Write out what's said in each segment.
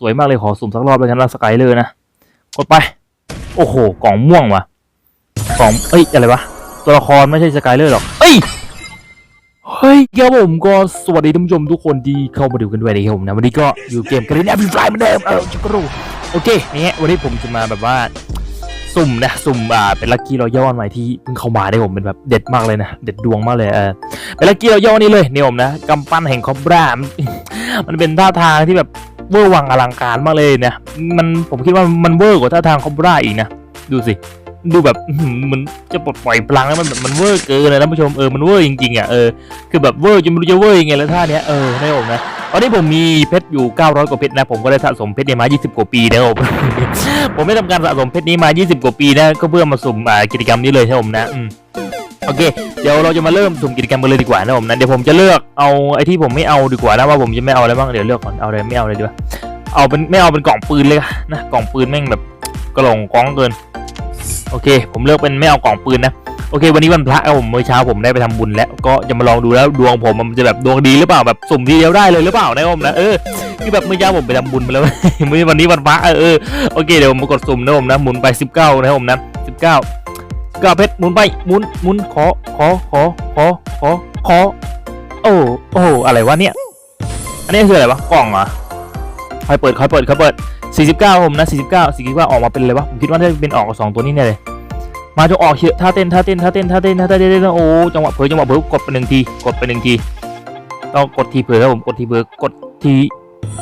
สวยมากเลยขอสุ่มสักรอบเลยกันนะสกายเลอร์นะกดไป โอ้โหกล่องม่วงว่ะกล่องเอ้ยอะไรวะตัวละครไม่ใช่สกายเลอร์หรอกเอ้ยเฮ้ยครับผมก็สวัสดีท่านผู้ชมทุกคนที่เข้ามาดูกันด้วยนะครับผมนะวันนี้ก็อยู่เกมกันเล่นแอปพลิเคชันเหมือนเดิมเออจักรูโอเคเนี่ยวันนี้ผมจะมาแบบว่าสุ่มนะสุ่มอ่าเป็นลัคกี้รอยัลอันใหม่ที่เพิ่งเข้ามาได้ผมเป็นแบบเด็ดมากเลยนะเด็ดดวงมากเลยเออเป็นลัคกี้รอยัลนี่เลยเนี่ยผมนะกำปั้นแห่งคอบรามันเป็นท่าทางที่แบบ เวอร์วังอลังการมากเลยเนี่ยมันผมคิดว่ามันเวอร์กว่าท่าทางคอบราอีกนะดูสิดูแบบมันจะปลดปล่อยพลังแล้วมันแบบมันเวอร์เกินเลยนผู้ชมเออมันเวอร์จริงๆอะเออคือแบบเวอร์จนไม่รู้จะเวอร์ยังไงแล้วท่าเนี้ยเออได้ผมนะตอนนี้ผมมีเพชรอยู่ 900 กว่าเพชรนะ ผมก็ได้สะสมเพชรเนี่ยมา 20 กว่าปีนะครับผมผมไม่ทำการสะสมเพชรนี้มา 20 กว่าปีนะ ก็เพื่อมาสุ่มกิจกรรมนี้เลยครับผมนะอืม โอเค เดี๋ยวเราจะมาเริ่มสุ่มกิจกรรมกันเลยดีกว่านะผมนะเดี๋ยวผมจะเลือกเอาไอ้ที่ผมไม่เอาดีกว่านะว่าผมจะไม่เอาอะไรบ้างเดี๋ยวเลือกก่อนเอาอะไรไม่เอาเลยดีกว่าเอาเป็นไม่เอาเป็นกล่องปืนเลยนะกล่องปืนแม่งแบบกระหลงก้องเกินโอเค ผมเลือกเป็นไม่เอากล่องปืนนะโอเค วันนี้วันพระครับผมเมื่อเช้าผมได้ไปทำบุญแล้วก็จะมาลองดูแล้วดวงผมมันจะแบบดวงดีหรือเปล่าแบบสุ่มทีเดียวได้เลยหรือเปล่านะผมนะเออคือแบบเมื่อเช้าผมไปทำบุญมาแล้วมื้อวันนี้วันพระเออโอเคเดี๋ยวผมากดสุ่มนะผมนะหมุนไป 19 นะผมนะ19 กาเพชรหมุนไปหมุนหมุนขอขอขอขอขอขอโอ้โอ้อะไรวะเนี่ย อันนี้คืออะไรวะกล่องเหรอคอยเปิดคอยเปิดคอยเปิด 49 ผมนะ 49 49 ออกมาเป็นอะไรวะผมคิดว่าน่าจะเป็นออกสองตัวนี้แน่เลยมาจงออกเชียท่าเต้นท่าเต้นท่าเต้นท่าเต้นท่าเต้นเต้นโอ้จังหวะเผลอจังหวะเผลอกดไปหนึ่งทีกดไปหนึ่งทีต้องกดทีเผลอครับผมกดทีเผลอกดที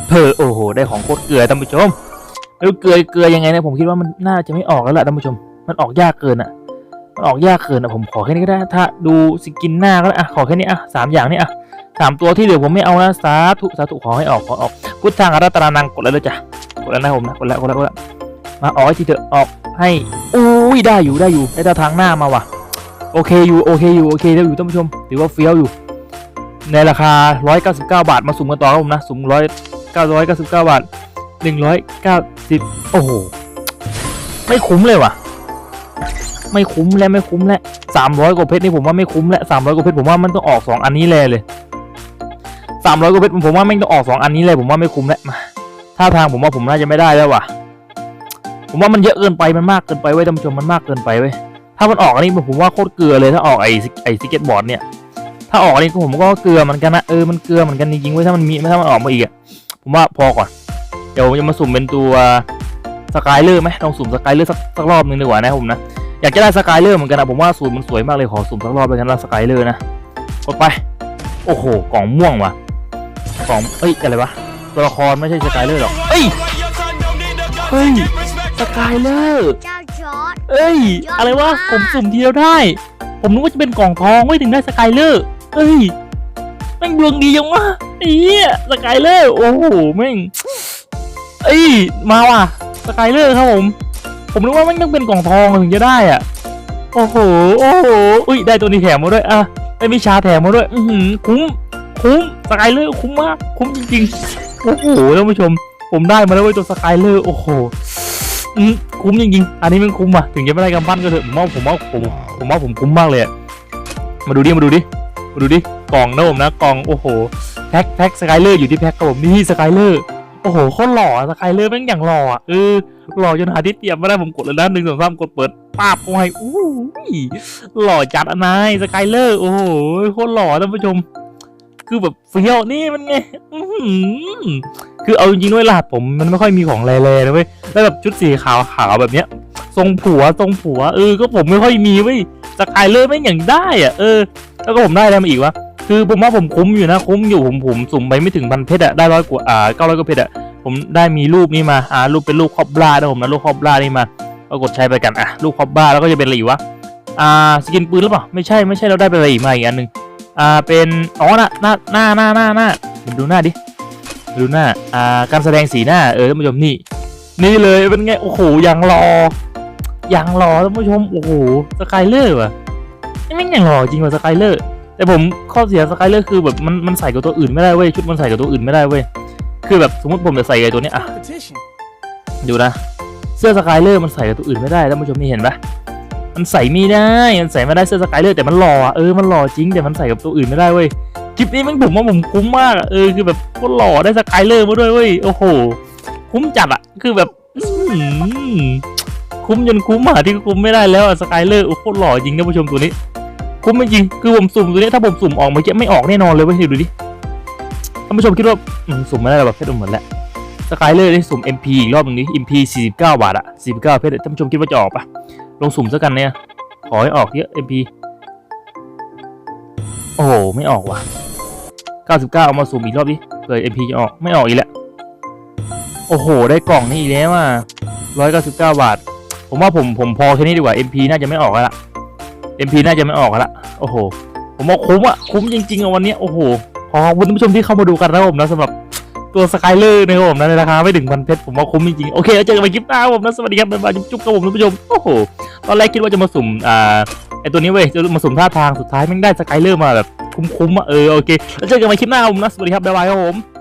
เผลอโอ้โหได้ของโคตรเกลือท่านผู้ชมไม่รู้เกลือเกลือยังไงนะผมคิดว่ามันน่าจะไม่ออกแล้วแหละท่านผู้ชม มันออกยากเกินอะ มันออกยากเกินอะผมขอแค่นี้ก็ได้ ถ้าดูสกินหน้าก็ได้อะขอแค่นี้อะสามอย่างนี้อะสามตัวที่เหลือผมไม่เอานะสาธุสาธุขอให้ออกขอออกพุทธังอารัตนานังกดแล้วเลยจ้ะกดแล้วนะผมนะกดแล้วกดแล้วกดแล้วมาออกทีเถอะออกให้อุ้ยได้อยู่ได้อยู่ได้ทางหน้ามาว่ะโอเคอยู่โอเคอยู่โอเคได้อยู่ท่านผู้ชมถือว่าเฟี้ยวอยู่ ในราคา 199 บาทมาสุ่มกันต่อครับผมนะสุ่มร้อยเก้าร้อยเก้าสิบเก้าบาทหนึ่งร้อยเก้าสิบโอ้โหไม่คุ้มเลยว่ะ ไม่คุ้มและไม่คุ้มและสามร้อยกว่าเพชรนี่ผมว่าไม่คุ้มและสามร้อยกว่าเพชรผมว่ามันต้องออกสองอันนี้เลเลยสามร้อยกว่าเพชรผมว่าไม่ต้องออกสองอันนี้เลยผมว่าไม่คุ้มและมาท่าทางผมว่าผมน่าจะไม่ได้แล้วว่ะ ผมว่ามันเยอะเกินไปมันมากเกินไปเว้ยท่านผู้ชมมันมากเกินไปเว้ยถ้ามันออกอันนี้ผมว่าโคตรเกลือเลยถ้าออกไอ้ไอ้สเก็ตบอร์ดเนี่ยถ้าออกอันนี้ผมก็เกลือเหมือนกันนะเออมันเกลือเหมือนกันจริงๆเว้ยถ้ามันมีถ้ามันออกมาอีกอะผมว่าพอก่อนเดี๋ยวผมจะมาสุ่มเป็นตัวสกายเลอร์ไหมลองสุ่มสกายเลอร์สักสักรอบหนึงดีกว่านะผมนะ อยากจะได้สกายเลอร์เหมือนกันนะผมว่าสูตรมันสวยมากเลยขอสุ่มสักรอบเลยกันนะสกายเลอร์นะกดไป โอ้โหกล่องม่วงว่ะกล่องเอ้ยอะไรวะตัวละครไม่ใช่สกายเลอร์หรอกเอ้ยเฮ้ยสกายเลอร์เจ้าจอร์ดเอ้ย อะไรวะผมสุ่มทีเดียวได้ ผมนึกว่าจะเป็นกล่องทองไม่ถึงได้สกายเลอร์เอ้ยแม่งดวงดียังวะไอ้เหี้ยสกายเลอร์โอ้โหแม่งเอ้ยมาว่ะสกายเลอร์ครับผม ผมนึกว่าม่งต้องเป็นกล่องทองถึงจะได้อะ โอ้โห โอ้โห อุ้ย ได้ตัวนี้แถมมาด้วย อะ ได้วิชาแถมมาด้วย อือหือคุ้ม คุ้ม สกายเลอร์คุ้มมาก คุ้มจริงๆ โอ้โห ท่านผู้ชม ผมได้มาแล้วเว้ยตัวสกายเลอร์ โอ้โห อืมคุ้มจริงๆ อันนี้มันคุ้มอะ ถึงจะไม่ได้กำปั้นก็เถอะผมว่าผมว่าผมผมว่าผมคุ้มมากเลยอะมาดูดิ มาดูดิ มาดูดิ กล่องนะผมนะ กล่อง โอ้โห แพ็คแพ็คสกายเลอร์อยู่ที่แพ็คครับผมนี่สกายเลอร์ โอ้โหโคตรหล่อสกายเลอร์แม่งอย่างหล่ออะเออหล่อจนหาที่เตรียมไม่ได้ผมกดเลยนะหนึ่งสองสามกดเปิดปาบเขาให้อู้หล่อจัดอะนายสกายเลอร์โอ้โหโคตรหล่อท่านผู้ชม คือแบบเฟี้ยวนี่มันไงคือเอาจริงๆด้วยรหัสผมมันไม่ค่อยมีของแร่ๆนะเว้ยแล้วแบบชุดสีขาวขาวๆแบบเนี้ย ทรงผัวทรงผัว เออก็ผมไม่ค่อยมีเว้ยสกายเลอร์ไม่งอย่างได้อะเออ แล้วก็ผมได้อะไรมาอีกวะ คือผมว่าผมคุ้มอยู่นะ คุ้มอยู่ผมผมสุ่มไปไม่ถึงพันเพชรอะได้ร้อยกว่าอ่าเก้าร้อยกว่าเพชรอะผมได้มีรูปนี้มาอ่ารูปเป็นรูปคอบลานะผมนะรูปคอบลานี่มาก็กดใช้ไปกันอะรูปคอบลาแล้วก็จะเป็นอะไรอยู่วะอ่าสกินปืนหรือเปล่าไม่ใช่ไม่ใช่เราได้ไปอะไรอีกมาอีกอันหนึ่งอ่าเป็นอ๋อหน้าหน้าหน้าหน้าหน้าหน้าดูหน้าดิดูหน้าอ่าการแสดงสีหน้าเออท่านผู้ชมนี่ นี่เลยเป็นไงโอ้โหยังรอยังรอท่านผู้ชมโอ้โหสกายเลอร์ว่ะนี่แม่ยังรอจริงว่ะสกายเลอร์ แต่ผมข้อเสียสกายเลอร์คือแบบมันมันใส่กับตัวอื่นไม่ได้เว้ยชุดมันใส่กับตัวอื่นไม่ได้เว้ยคือแบบสมมติผมจะใส่ไอ้ตัวเนี้ยอะดูนะเสื้อสกายเลอร์มันใส่กับตัวอื่นไม่ได้ท่านผู้ชมนี่เห็นปะมันใส่ไม่ได้มันใส่ไม่ได้เสื้อสกายเลอร์แต่มันหล่ออะเออมันหล่อจริงแต่มันใส่กับตัวอื่นไม่ได้เว้ยคลิปนี้มันผมว่าผมคุ้มมากอะเออคือแบบโคตรหล่อได้สกายเลอร์มาด้วยเว้ยโอ้โหโคคุ้มจัดอะคือแบบอื้อหือคุ้มจนคุ้มหาที่คุ้มไม่ได้แล้วสกายเลอร์โอ้โคตรหล่อจริงนะผู้ชมตัวนี้ คุ้มจริงๆคือผมสุ่มตัวนี้ถ้าผมสุ่มออกเมื่อกี้ไม่ออกแน่นอนเลยเว้ยดูดิท่านผู้ชมคิดว่าสุ่มไม่ได้หรอแบบเพชรหมดแล้วสกายเลอร์ได้สุ่ม MP อีกรอบหนึงนี้ MP 49 บาทอะ49 เพชรท่านผู้ชมคิดว่าจะออกปะลองสุ่มซะกันเนี่ยขอให้ออกเยอะ MP โอ้โหไม่ออกว่ะ 99 เอามาสุ่มอีกรอบดิเผื่อ MP จะออกไม่ออกอีกแล้วโอ้โห ได้กล่องนี้อีกแล้วอะ199 บาท ผมว่าผมผมพอแค่นี้ดีกว่า MP น่าจะไม่ออกแล้วล่ะ MP น่าจะไม่ออกละโอ้โห ผมว่าคุ้มอะคุ้มจริงๆอะวันนี้โอ้โห ขอขอบคุณท่านผู้ชมที่เข้ามาดูกันนะครับผมนะสำหรับตัวสกายเลอร์นะครับผมนะในราคาไม่ถึงพันเพชรผมว่าคุ้มจริงๆ โอเคแล้วเจอกันใหม่คลิปหน้าผมนะสวัสดีครับบ๊ายบายจุ๊บๆครับผมท่านผู้ชมโอ้โหตอนแรกคิดว่าจะมาสุ่มอ่าไอตัวนี้เว้ยจะมาสุ่มท่าทางสุดท้ายแม่งได้สกายเลอร์มาแบบคุ้มๆอะเออโอเคแล้วเจอกันใหม่คลิปหน้าผมนะสวัสดีครับบ๊ายบายครับผม